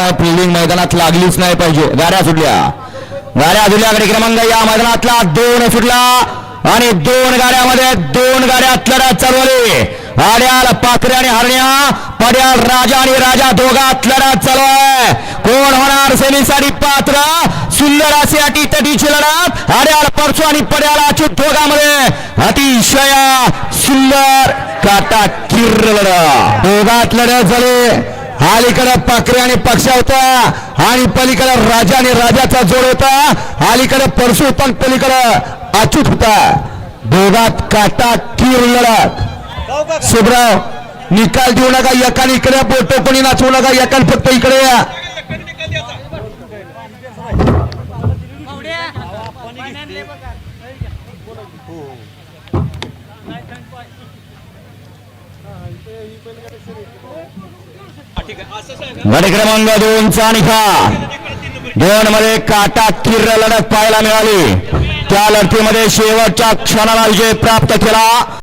Fielding मैदानात लागलीच नाही पाहिजे. गाड्या सुटल्या. गाड्या सुटल्याकडे क्रमांक या मैदानातला दोन सुटला. आणि दोन गाड्यामध्ये दोन गाड्या लढत चालवली आड्याल पाखरे आणि हरण्या पड्याल राजा आणि राजा दोघात लढत चालू आहे कोण होणार? सेमीसाठी पात्र. सुंदर अशी अटी तटीची लढत. आड्याल परसू आणि पड्याल अचूक दोघांमध्ये. अतिशय सुंदर काटा किर लढत. दोघात लढत झाली. अलीकडे पाखरे आणि पक्षा होता आणि पलीकडे राजा आणि राजाचा जोड होता. अलीकडे परशु पण पलीकडं पलीकडे होता. दोघात काटा कीर लढत. शिवराव निकाल देऊ नका एकाने इकडे बोट कोणी नाचवू नका एकाने फक्त इकडे या. गड क्रमांक दोनचा निकाल दोन मध्ये काटा किर्र लढत पाहायला मिळाली. त्या लढतीमध्ये शेवटच्या क्षणाला विजय प्राप्त केला.